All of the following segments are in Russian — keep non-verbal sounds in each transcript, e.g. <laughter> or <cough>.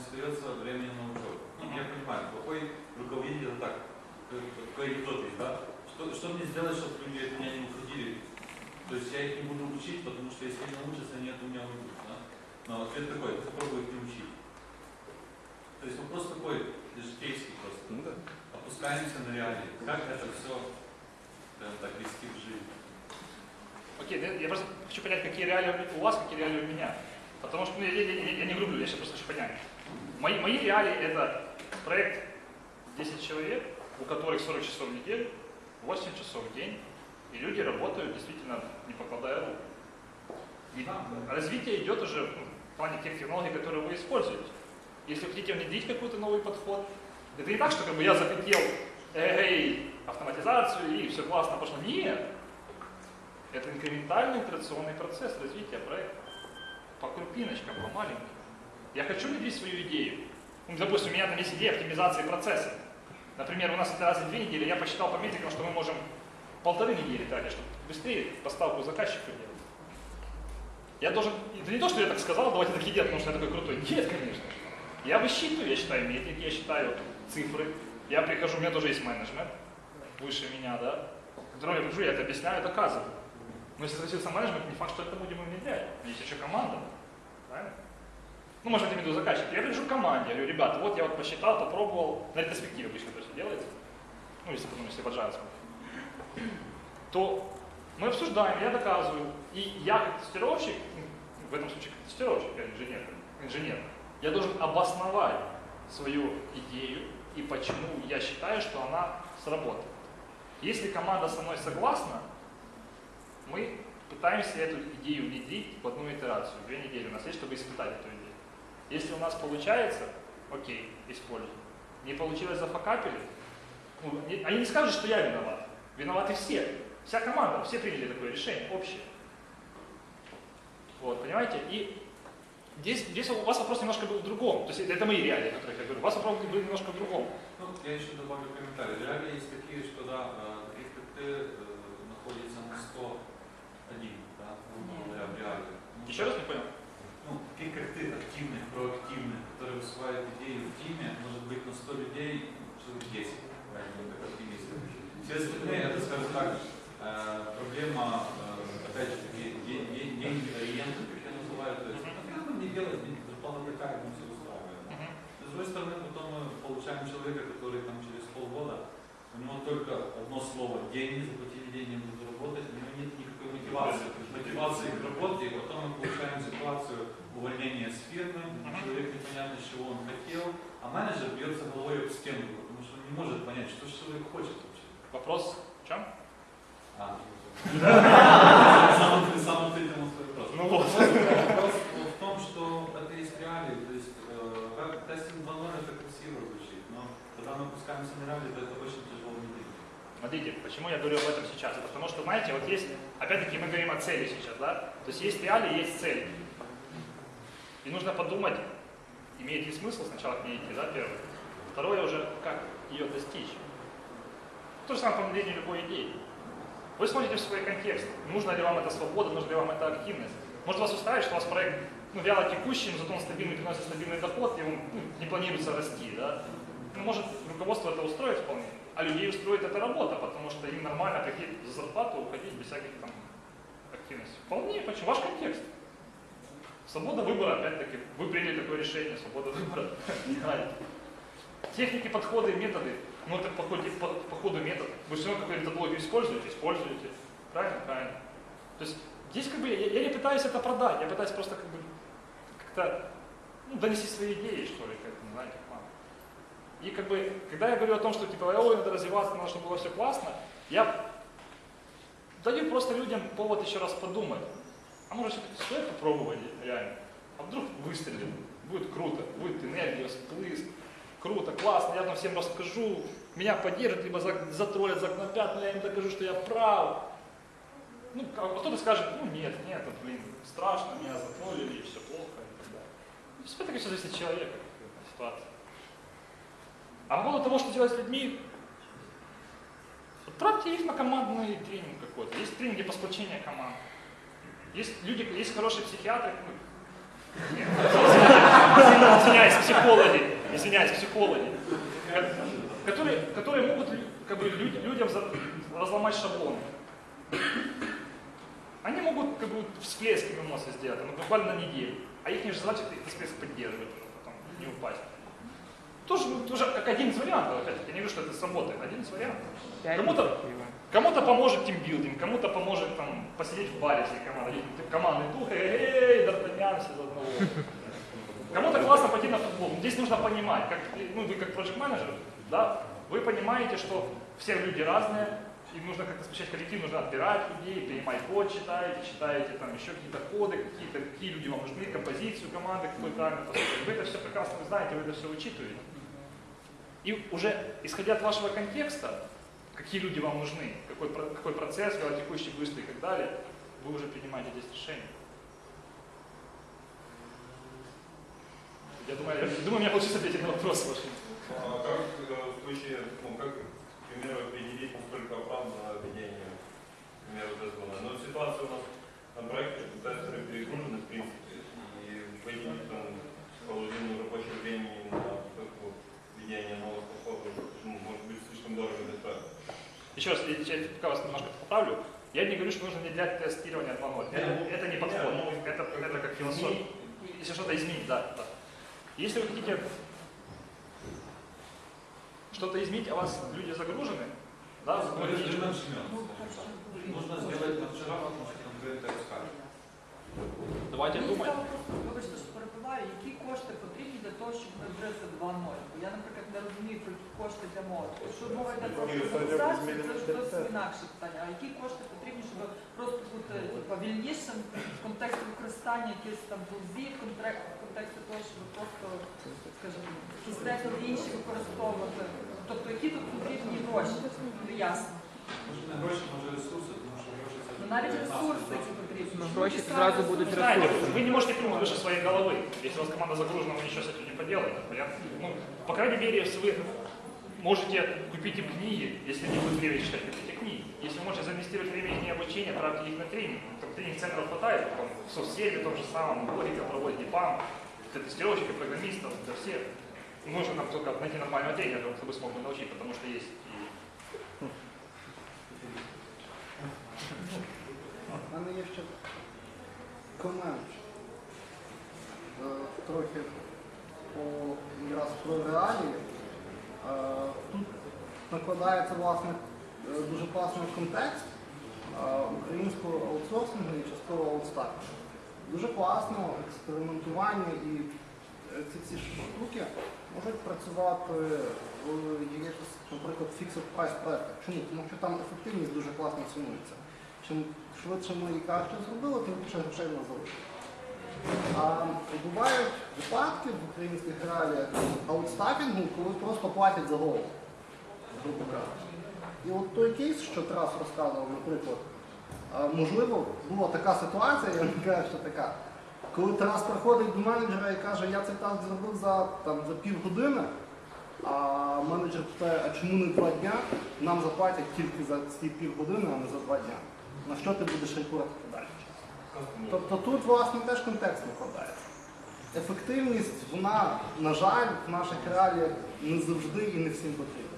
остается времени на учебу. Ну, я понимаю, плохой руководитель это так, как- какой анекдот есть, да? Что, что мне сделать, чтобы люди от меня не уходили? То есть я их не буду учить, потому что если они научатся, они от меня уйдут. Да? Но ответ такой, попробуй их не учить. То есть вопрос такой, житейский просто. Ну да. Опускаемся на реалии. Как это все, скажем так, вести в жизнь? Окей, я просто хочу понять, какие реалии у вас, какие реалии у меня. Потому что ну, я, я- я- я не грублю, я сейчас просто хочу понять. Мои, мои реалии это проект 10 человек, у которых 40 часов в неделю, 8 часов в день, и люди работают действительно не покладая рук. И развитие идет уже в плане тех технологий, которые вы используете. Если хотите внедрить какой-то новый подход, это не так, что как бы я захотел эй, автоматизацию и все классно пошло. Нет. Это инкрементальный итерационный процесс развития проекта. По крупиночкам, по маленьким. Я хочу внедрить свою идею. Ну, допустим, у меня там есть идея оптимизации процесса. Например, у нас это раз в две недели, я посчитал по метрикам, что мы можем полторы недели тратить, чтобы быстрее поставку заказчику делать. Я должен, это не то, что я так сказал, давайте такие делать, потому что я такой крутой. Нет, конечно. Я высчитываю, я считаю метрики, я считаю цифры. Я прихожу, у меня тоже есть менеджмент, выше меня, да, которому я прихожу, я это объясняю, доказываю. Но если согласился менеджмент, не факт, что это будем внедрять. Есть еще команда. Правильно? Ну, может, я имею в виду заказчик. Я прихожу к команде, я говорю, ребята, вот я вот посчитал, попробовал, на ретроспективе обычно это все делается. Ну, если потом, если поджариться. То мы обсуждаем, я доказываю. И я как тестировщик, ну, в этом случае как тестировщик, я инженер, инженер, я должен обосновать свою идею и почему я считаю, что она сработает. Если команда со мной согласна, мы пытаемся эту идею внедрить в одну итерацию. Две недели у нас есть, чтобы испытать эту идею. Если у нас получается, окей, используем. Не получилось, зафакапили. Ну, не- они не скажут, что я виноват. Виноваты все. Вся команда, все приняли такое решение, общее. Вот, понимаете? И здесь, здесь у вас вопрос немножко был в другом. То есть это мои реалии, о которых я говорю. У вас вопрос был немножко в другом. Ну, я еще добавлю комментарий. Реалии есть такие, что да, э, таких как ты э, находится на 101, да, грубо говоря, в реалии. Ну, Еще раз не понял. Ну, таких как ты, активных, проактивных, которые высылают идеи в тиме, может быть на 100 людей, ну, человек 10, правильно, как оптимисты. Все остальные, это, скажем так, э, проблема, э, опять же таки, де- де- деньги, ориенты, как я называю, то есть, ну, бы не делать, не- зарплата такая, мы все устраиваем. С другой стороны, потом мы получаем человека, который там через полгода, у него только одно слово деньги, заплатили деньги, он будет работать, у него нет никакой мотивации, мотивации к работе, и потом мы получаем ситуацию увольнения с фирмы, человек непонятно, чего он хотел, а менеджер бьется головой об стену, потому что он не может понять, что же человек хочет вообще. Вопрос в чем? А, <laughs> <laughs> сам сам ты этому свой вопрос. Ну вот. Вопрос в том, что это есть реалии, то есть э, как тестинг 2.0 это красиво звучит, но когда мы опускаемся на реалии, то это очень тяжело внедрить. Смотрите, почему я говорю об этом сейчас? Это потому что, знаете, вот есть, опять-таки мы говорим о цели сейчас, да? То есть есть реалии, есть цель. И нужно подумать, имеет ли смысл сначала к ней идти, да, первое. Второе уже, как ее достичь. То же самое внедрению любой идеи. Вы смотрите в свой контекст. Нужна ли вам эта свобода, нужна ли вам эта активность. Может вас устраивает, что у вас проект ну, вяло текущий, но зато он стабильный, приносит стабильный доход, и он ну, не планируется расти, да? Ну, может, руководство это устроит вполне, а людей устроит эта работа, потому что им нормально за зарплату, уходить без всяких там активностей. Вполне, почему? Ваш контекст. Свобода выбора, опять-таки, вы приняли такое решение, свобода выбора. Техники, подходы, методы. Ну, это по ходу, по, по ходу метод. Вы все равно какую-то методологию используете, используете. Правильно? Правильно. То есть здесь как бы я, я не пытаюсь это продать, я пытаюсь просто как бы как-то ну, донести свои идеи, что ли, как, не знаю, вам. И как бы, когда я говорю о том, что типа, ой, надо развиваться, надо, чтобы было все классно, я даю просто людям повод еще раз подумать. А может, все-таки стоит попробовать реально? А вдруг выстрелит? Будет круто, будет энергия, всплеск. Круто, классно, я там всем расскажу, меня поддержат, либо за- затроллят, загнобят, но я им докажу, что я прав. Ну, а кто-то скажет, ну нет, нет, это, блин, страшно, меня затроллили, все плохо и так далее. Ну, все зависит от человека, от ситуации. А по поводу того, что делать с людьми, отправьте их на командный тренинг какой-то. Есть тренинги по сплочению команд. Есть люди, есть хорошие психиатры, ну, нет, извиняюсь, психологи, извиняюсь, психологи, ко- которые, которые могут как бы, лю- людям разломать шаблон. Они могут как бы всплеск эмоций сделать, ну, буквально на неделю. А их задача этот всплеск поддерживать, уже потом не упасть. Тоже, ну, тоже как один из вариантов, опять-таки, я не говорю, что это сработает, один из вариантов. Кому-то Кому-то поможет тимбилдинг, кому-то поможет там посидеть в баре, едет, ты командный дух, эй, дартаньян все за одного. Кому-то классно пойти на футбол. Здесь нужно понимать, как, ну, вы как проект менеджер да, вы понимаете, что все люди разные, им нужно как-то смещать коллектив, нужно отбирать людей, принимать код читаете, читаете там еще какие-то коды, какие-то, какие люди вам нужны, композицию команды, какой правильно построить. Вы это все прекрасно знаете, вы это все учитываете. И уже исходя от вашего контекста, какие люди вам нужны, какой, какой процесс, текущий, быстрый и так далее, вы уже принимаете здесь решение. Я думаю, я, думаю, у меня получится ответить на вопрос ваш. А как э, в случае, ну, как, к примеру, определить, насколько оправдано введение, к примеру, дозвона? Но ситуация у нас на проекте, тестеры перегружены, в принципе, и выделить там половину рабочего времени на введения новых подходов, ну, может быть, слишком дорого для проекта. Еще раз, я, я пока вас немножко поправлю. Я не говорю, что нужно внедрять тестирование 2.0. Это, это не подход. Это, это как философия. Если что-то изменить, да, да. Если вы хотите что-то изменить, а у вас люди загружены, да, вы Смотри, говорите, что начнем. Нужно сделать на вчера, потому что конкретно так скажет. давайте Мені думать. цікаво просто, вибачте, що перебиваю, які кошти потрібні для того, щоб внедрити 2.0? Бо я, наприклад, не розумію, про які кошти йде мова. Якщо мова йде про автоматизацію, це ж досить інакше питання. А які кошти потрібні, щоб просто бути типу, вільнішим в контексті використання якихось там тулзів, в контексті того, щоб просто, скажімо, якісь методи інші використовувати. Тобто, які тут потрібні гроші? Не ясно. Може не гроші, може ресурси, навіть ресурси, які потрібні. Ну, Щоб гроші ті зразу самі будуть ресурси- Знаете, вы не можете прыгнуть выше своей головы. Если у вас команда загружена, вы ничего с этим не поделаете. Понятно? Ну, по крайней мере, если вы можете купить им книги, если не будет времени читать, купите книги. Если вы можете заинвестировать время их обучения, тратьте их на тренинг. Там тренинг-центров хватает, там, в соцсети, том же самом, логика проводите ПАМ, для тестировщиков, программистов, для всех. Нужно нам только найти нормального тренера, чтобы смог бы научить, потому что есть У мене є ще комент. Е, Трохи по якраз про реалії. Е, Тут накладається власне е, дуже класний контекст українського аутсорсингу і частково аутстафу. Дуже класно експериментування і ці всі штуки можуть працювати в якихось, наприклад, fixed price проектах. Чому? Тому що там ефективність дуже класно цінується. Чим швидше ми краще зробили, тим більше грошей залишиться. А бувають випадки в українських реаліях аутстафінгу, коли просто платять за голову, грубо. І от той кейс, що Тарас розказував, наприклад, можливо, була така ситуація, я не кажу, що така, коли Тарас приходить до менеджера і каже, я цей таск зробив за, там, за півгодини, а менеджер питає, а чому не два дня? Нам заплатять тільки за ці півгодини, а не за два дня На що ти будеш рекордити далі? Тобто тут, власне, теж контекст накладається. Ефективність, вона, на жаль, в наших реаліях не завжди і не всім потрібна.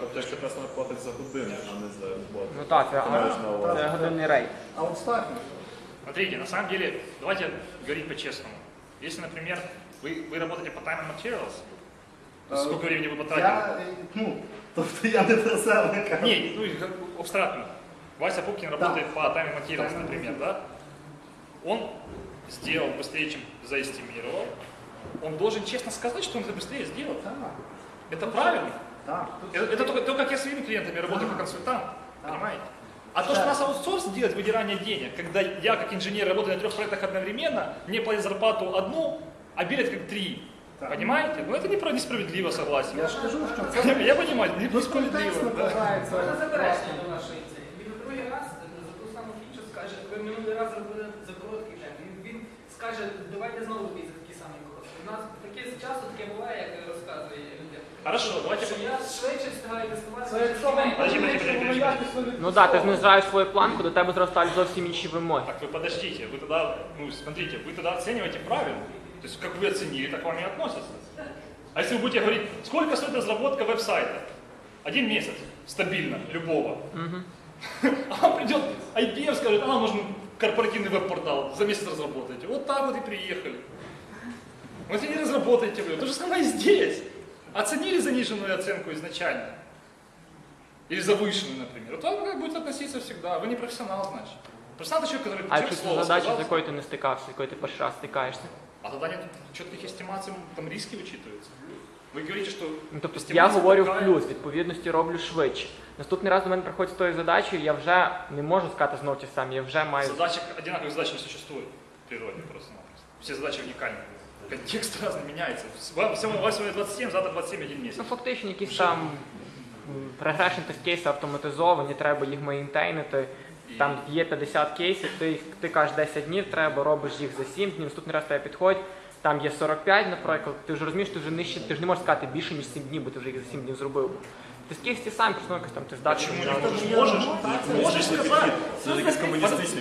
Тобто, якщо персонал платить за годину, а не за роботу. Ну так, Ти маєш на увазі. це годинний рейд. А от стафінг, Смотрите, на самом деле, давайте говорить по-честному. Если, например, вы, вы работаете по time and materials, то Э, сколько времени вы потратили? я, е, ну, <laughs> тобто я не про себе кажу. Не, ну, как бы абстрактно. Вася Пупкин работает по time materials, Time например, да? Он сделал быстрее, чем заэстимировал. Он должен честно сказать, что он это быстрее сделал. Так, Это правильно. так. Это, это только, то, как я с своими клиентами работаю как консультант, Да. понимаете? А то, что у нас аутсорс делает выдирание денег, когда я как инженер работаю на трех проектах одновременно, мне платят зарплату одну, а берет как три. Так. Понимаете? Ну это неправ- несправедливо, согласен. Я ж кажу, що це Я понимаю, тут контекст несправедливо. Да. накладається. Можна власне минулий раз зробили за короткий час. Він, він скаже, давайте знову робіть за такі самі короткі. У нас таке часто таке буває, як розказує людям. Хорошо, давайте Що я швидше встигаю тестувати. Це якщо вам Подожди, подожди, потрібно, подожди, щоб подожди. воювати Ну так, ти знижаєш свою планку, до тебе зростають зовсім інші вимоги. Так вы подождите, вы тогда, ну смотрите, вы тогда оцениваете правильно. То есть как вы оценили, так к вам и относятся. А если вы будете говорить, сколько стоит разработка веб-сайта? Один месяц, стабильно, любого. <laughs> А вам придет IBM скажет, а нам нужен корпоративный веб-портал, за месяц разработаете. Вот так вот и приехали. Вот и не разработаете вы. То же самое здесь. Оценили заниженную оценку изначально. Или завышенную, например. Вот так вы будете относиться всегда. Вы не профессионал, значит. Профессионал человек, который А слова задача, сказал, з якою ти не стикався, з якою ти перший раз стикаєшся? а тогда нет четких эстимаций, там риски учитываются. Вы говорите, что Ну, тобто я эстимация говорю в такая. плюс, відповідності роблю швидше. Наступний раз до мене приходять з тою задачею, я вже не можу сказати знову ті самі, я вже маю. Задачи, одинаковых задач не существует в природе просто-напросто. Все задачи уникальны. Контекст разный меняется. Вам всему вас сегодня 27, завтра 27 один месяц. Ну, фактично, якісь там прогрешні тест кейси автоматизовані, треба їх мейнтейнити. Там є 50 кейсів, ти, їх- ти кажеш 10 днів, треба, робиш їх за 7 днів, наступний раз тебе підходить, там є 45, наприклад, ти вже розумієш, ти вже нижче, ти ж не можеш сказати більше, ніж 7 днів, бо ти вже їх за 7 днів зробив. Тест кейс ті самі, просто якось там ти здачі. Почему не можешь? Можешь, можешь сказать.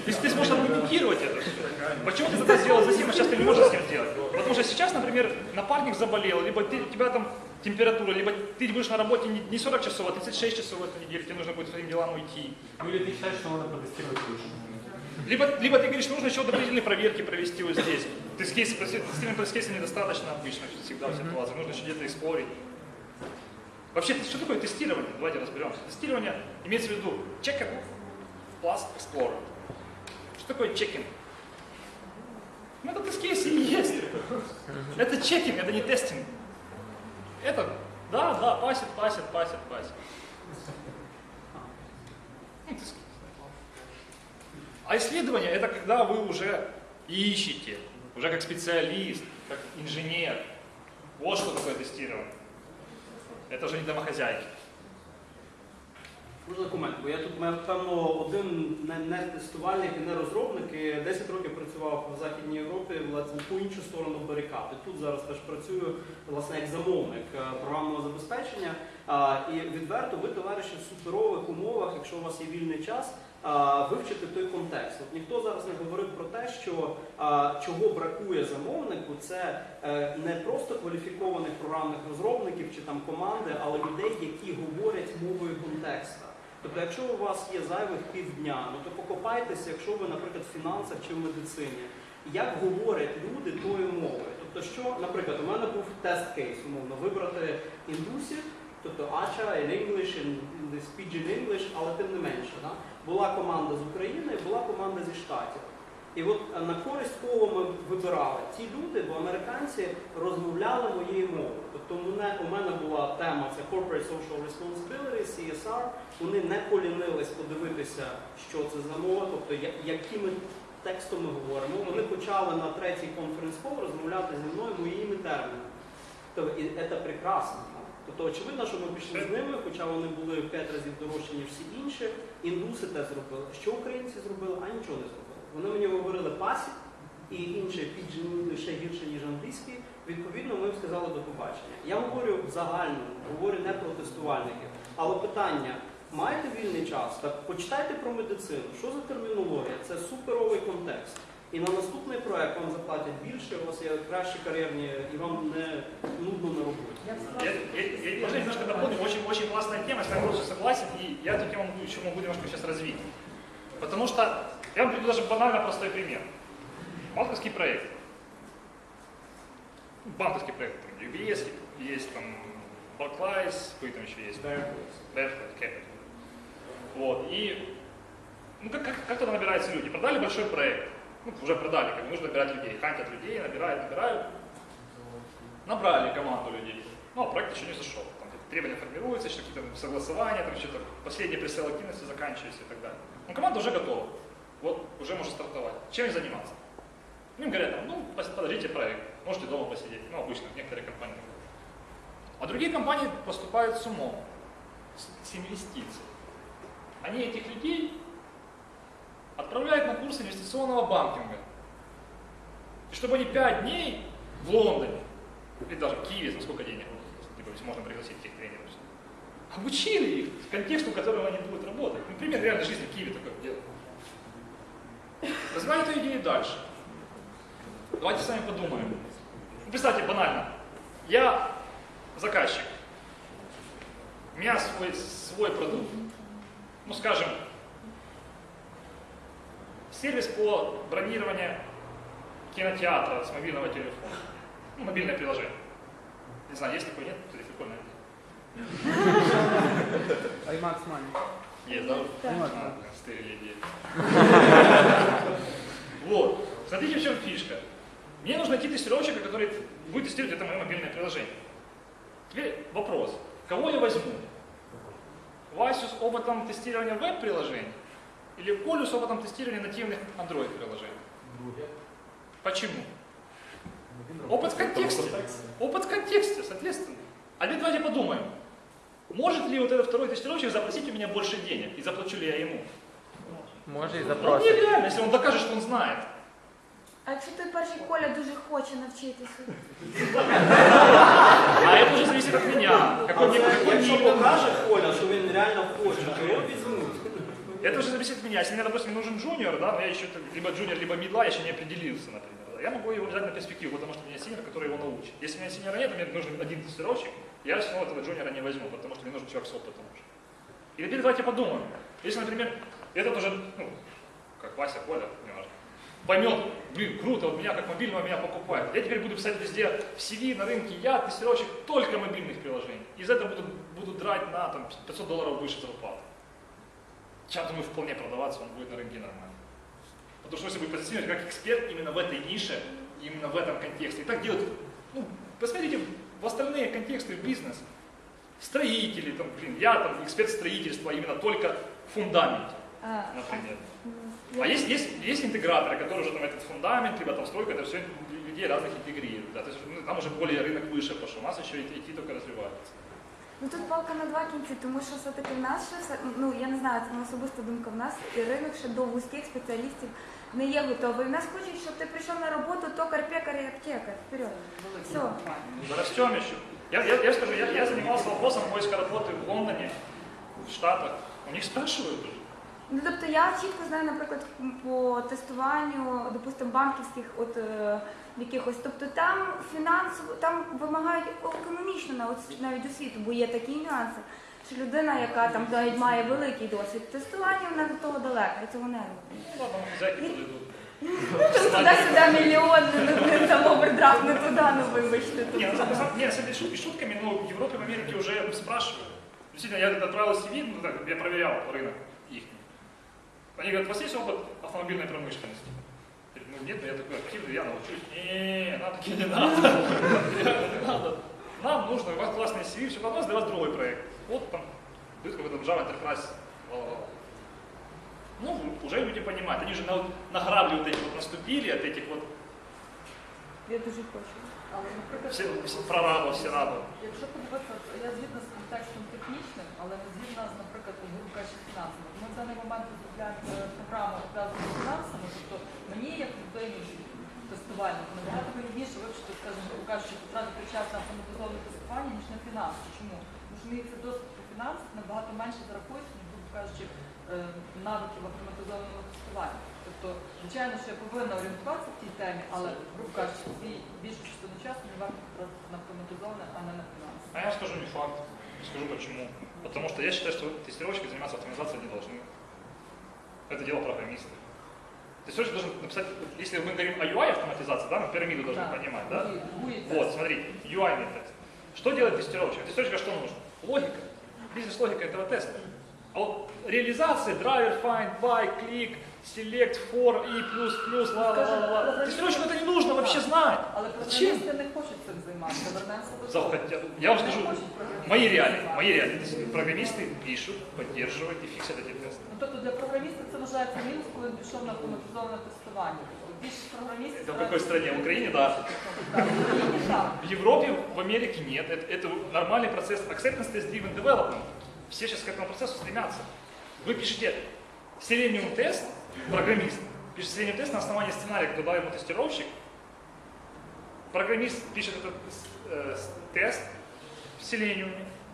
Ты, ты сможешь аргументировать это. Почему ты это сделал за 7, а сейчас ты не можешь с ним сделать? Потому что сейчас, например, напарник заболел, либо ты, у тебя там температура, либо ты будешь на работе не, не 40 часов, а 36 часов в эту неделю, тебе нужно будет своим делам уйти. Ну или ты считаешь, что надо протестировать лучше? Либо, либо ты говоришь, нужно еще дополнительные проверки провести вот здесь. Ты с кейсом, с теми с кейсами недостаточно обычно всегда в ситуации. Нужно еще где-то их спорить. Вообще, что такое тестирование? Давайте разберемся. Тестирование имеется в виду checker plus explorer. Что такое чекинг? Ну, это тест-кейсы и есть. Это чекинг, это не тестинг. Это, да, да, пасит, пасит, пасит, пасит. Ну, тест-кейс. А исследование это когда вы уже ищете, уже как специалист, как инженер. Вот что такое тестирование. Это уже не домохозяйки. Можна комент, бо я тут мав певно один не, не тестувальник і не розробник. і 10 років працював в Західній Європі власне, по іншу сторону барикад. І тут зараз теж працюю власне як замовник е, програмного забезпечення. А, і відверто ви, товариші, в суперових умовах, якщо у вас є вільний час, а, вивчити той контекст. От ніхто зараз не говорив про те, що чого бракує замовнику, це е, не просто кваліфікованих програмних розробників чи там команди, але людей, які говорять мовою контекста. Тобто, якщо у вас є зайвих півдня, ну то покопайтеся, якщо ви, наприклад, в фінансах чи в медицині, як говорять люди тою мовою. Тобто, що, наприклад, у мене був тест-кейс, умовно, вибрати індусів, тобто ACHA, in English, the speech in English, але тим не менше. Да? Була команда з України, була команда зі Штатів. І от е, на користь кого ми вибирали? Ті люди, бо американці розмовляли моєю мовою. Тобто мене, у мене була тема це Corporate Social Responsibility, CSR. Вони не полінились подивитися, що це за мова, тобто якими текстом ми говоримо. Вони почали на третій конференц-кол розмовляти зі мною моїми термінами. Тобто, це прекрасно. Тобто, очевидно, що ми пішли з ними, хоча вони були в п'ять разів дорожчі, ніж всі інші. Індуси те зробили. Що українці зробили, а нічого не зробили. Вони мені говорили пасік і інше піджені ще гірше, ніж англійський. Відповідно, ми їм сказали до побачення. Я говорю в загальному, говорю не про тестувальників. Але питання: маєте вільний час? Так почитайте про медицину. Що за термінологія? Це суперовий контекст. І на наступний проект вам заплатять більше, у вас є кращі кар'єрні і вам не нудно на роботі. Я Я, я, я, можно немножко дополню, очень, очень классная тема, с вами полностью согласен, и я эту тему могу- еще могу немножко сейчас развить. Потому что, я вам приведу даже банально простой пример. Банковский проект. Ну, Банковский проект, там, UBS, есть там Barclays, какой там еще есть? Berkeley Capital. Вот, и ну, как, как, как туда набираются люди? Продали большой проект, ну, уже продали, как нужно набирать людей, хантят людей, набирают, набирают. Набрали команду людей, но проект еще не зашел. Там требования формируются, еще какие-то согласования, там что-то последние пресейл активности заканчиваются и так далее. Но команда уже готова. Вот, уже можно стартовать. Чем заниматься? Им говорят, ну, подождите проект, можете дома посидеть. Ну, обычно, некоторые компании. А другие компании поступают с умом, с, инвестицией. Они этих людей отправляют на курс инвестиционного банкинга. И чтобы они пять дней в Лондоне, или даже в Киеве, за сколько денег, либо если можно пригласить этих тренеров, обучили их контексту, в котором они будут работать. Ну, пример реальной жизни в Киеве такое дело. Развивали эту идею дальше. Давайте с вами подумаем. представьте, банально. Я заказчик. У меня свой, свой продукт. Ну, скажем, сервис по бронированию кинотеатра с мобильного телефона. Ну, мобильное приложение. Не знаю, есть такое, нет? Кстати, прикольно. IMAX Money. Есть, да? IMAX А, Money. стырили. <laughs> Вот. Смотрите, в чем фишка. Мне нужно найти тестировщика, который будет тестировать это мое мобильное приложение. Теперь вопрос. Кого я возьму? Васю с опытом тестирования веб-приложений? Или Колю с опытом тестирования нативных Android-приложений? Почему? Опыт в контексте. Опыт в контексте, соответственно. А теперь давайте подумаем. Может ли вот этот второй тестировщик запросить у меня больше денег? И заплачу ли я ему? Може і Ну, запросить. нереально, если он докажет, что он знает. А якщо той перший Коля дуже хоче навчитися? А это уже зависит от меня. Какой мне, какой Якщо мне именно покаже Коля, що він реально хоче, то його візьмуть. Это уже зависит от меня. Если мне, допустим, нужен джуниор, да, но я еще либо джуниор, либо мидла, я еще не определился, например. да, я могу его взять на перспективу, потому что у меня синер, который его научит. Если у меня синера нет, мне нужен один тестировщик, я все равно этого джуниора не возьму, потому что мне нужен человек с опытом уже. И теперь давайте подумаем. Если, например, этот уже, ну, как Вася, Коля, не поймет, блин, круто, вот меня как мобильного меня покупают. Я теперь буду писать везде в CV, на рынке, я тестировщик только мобильных приложений. И за это буду, буду драть на там, 500 долларов выше зарплаты. Я думаю, вполне продаваться он будет на рынке нормально. Потому что если будет позиционировать как эксперт именно в этой нише, именно в этом контексте. И так делают, ну, посмотрите в остальные контексты бизнеса. Строители, там, блин, я там эксперт строительства именно только в фундаменте, А, например. ну, А есть, есть, есть интеграторы, которые уже там этот фундамент, либо там стройка, это все людей разных интегрируют. Да, то есть, ну, там уже более рынок выше пошел, у нас еще IT только развивается. Ну тут палка на два кінці, тому що все-таки в нас ще все, ну я не знаю, це особиста думка, в нас і ринок ще до вузьких спеціалістів не є готовий. В нас хочуть, щоб ти прийшов на роботу токар, пекар і аптекар. Вперед. Все. Растем еще. Я, я, я скажу, я, я занимался вопросом поиска работы в Лондоне, в Штатах. У них спрашивают. Ну тобто я чітко знаю, наприклад, по тестуванню, допустимо, банківських от е, якихось. Тобто там фінансово, там вимагають економічно навіть- навіть освіту, бо є такі нюанси, що людина, яка там навіть має великий досвід тестування, вона до того далека, і цього не робить. Ну, ладно, хозяйки подойдут. Туди-сюди мільйон, не, не там овердрафт, не туди, ну вибачте. Тут. Не, на самом- на самом- не, с этой шут- шутками, но в Европе, в Америке уже спрашивают. Действительно, я отправил CV, ну, так, я проверял рынок их. Они говорят, у вас есть опыт автомобильной промышленности? Ну нет, я такой активный, я научусь. Не, нам таки не надо. <laughs> Реально не надо. Нам нужно, у вас классный CV, все, нас для вас другой проект. Вот там, дают какой-то Java Enterprise. Ну, уже люди понимают, они же на, на грабли вот эти вот наступили от этих вот Я дуже хочу. Але, наприклад, все прорабов, все рабов. Якщо подивитися, я згідна з контекстом технічним, але не згідна з, наприклад, кажучи, фінансами. Ми в даний момент розробляємо е, програму пов'язану з фінансами, тобто мені, як людині тестувальнику, набагато вигідніше вивчити, скажімо, грубо кажучи, потратити час на автоматизоване тестування, ніж на фінанси. Чому? Тому що мені це досвід по фінансах набагато менше зарахується, ніж, грубо кажучи, навиків автоматизованого тестування. Тобто, звичайно, що я повинна орієнтуватися в цій темі, але, грубо кажучи, свій більшу частину часу не варто потратити на автоматизоване, а не на фінанси. А я вам скажу не факт. Скажу почему. Потому что я считаю, что тестировщики заниматься автоматизацией не должны. Это дело программиста. Тестировщик должен написать, если мы говорим о UI автоматизации, да, мы пирамиду должны Да. понимать, да? Будет- будет Вот, тест. смотрите, UI тест. Что делает тестировщик? Тестировщика что нужно? Логика. Бизнес-логика этого теста. А вот реализация, драйвер, find, buy, click, select, for, и плюс, плюс, ла ла ла ла ла Тестировщику это не нужно вообще знать. Але Зачем? програмісти не хочуть цим займатися. Вернемося до того. Захотят. Я вам Вони скажу, не хочуть програмістами мои реалии, займатися. мои реалии. То есть Программисты пишут, поддерживают и фиксят эти тесты. Ну, тобто для програміста це вважається мінус, коли він пішов на автоматизоване тестування. Тобто більшість програмістів... Это в какой стране? В Украине, да. Так, в Україні так. В Европе, в Америке нет. Это, это нормальный процесс. Acceptance test driven development. Все сейчас к этому процессу стремятся. Вы пишете Selenium тест, программист, пишет Selenium тест на основании сценария, когда дал ему тестировщик. Программист пишет этот э, с- тест в Selenium,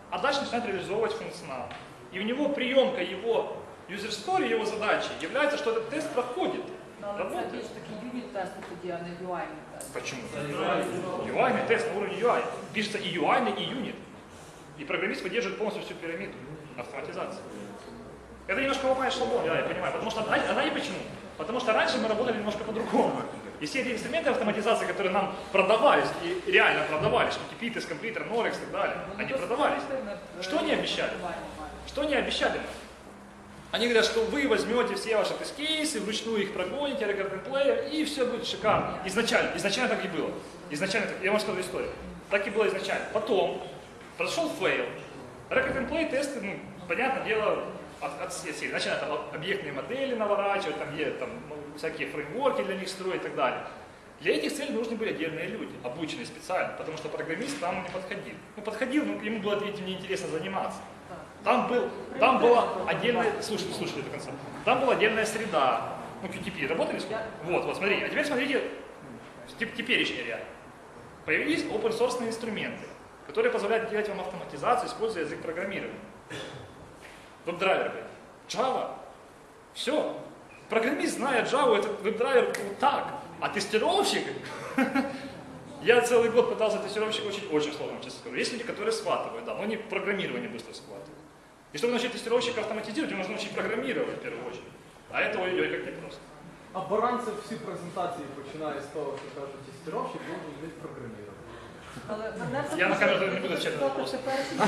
а дальше начинает реализовывать функционал. И у него приемка его user story, его задачи является, что этот тест проходит. Ну, але це Работает. більш такі юніт-тести тоді, а не UI тести. Почему? UI, тест на уровне UI. Пишется и UI, и юнит. И программист поддерживает полностью всю пирамиду автоматизации. Это немножко ломает шаблон, да, я понимаю. Потому что, а, знаете почему? Потому что раньше мы работали немножко по-другому. И все эти инструменты автоматизации, которые нам продавались, и реально продавались, что Кипитес, Комплитер, Норекс и так далее, Вони они досить продавались. е, Что они обещали? Что они обещали нам? Они говорят, что вы возьмете все ваши тест-кейсы, вручную их прогоните, рекордный плеер, и все будет шикарно. Изначально, изначально так и было. Изначально так, я вам скажу историю. Так и было изначально. Потом произошел фейл. Record play тесты, ну, понятное дело, от, от всей серии. Начали там объектные модели наворачивать, там, где, там ну, всякие фреймворки для них строить и так далее. Для этих целей нужны были отдельные люди, обученные специально, потому что программист там не подходил. Ну, подходил, но ему было этим неинтересно заниматься. Там, был, там была отдельная, слушайте, слушайте до конца, там была отдельная среда, ну, QTP, работали с Я- Вот, вот, смотрите, а теперь смотрите, теп- теперешняя реальность. Появились open source инструменты, которые позволяют делать вам автоматизацию, используя язык программирования. Веб-драйвер, блядь. Java. Все. Программист, зная Java, этот веб-драйвер вот так. А тестировщик, <laughs> я целый год пытался тестировщик очень, очень сложно, честно скажу. Есть люди, которые схватывают, да, но они программирование быстро схватывают. И чтобы научить тестировщика автоматизировать, ему нужно научить программировать в первую очередь. А это ой-ой, как непросто. А Баранцев всі презентації починає з того, що каже, тестировщик должен вміти програмувати. Я на камеру не буду теперішній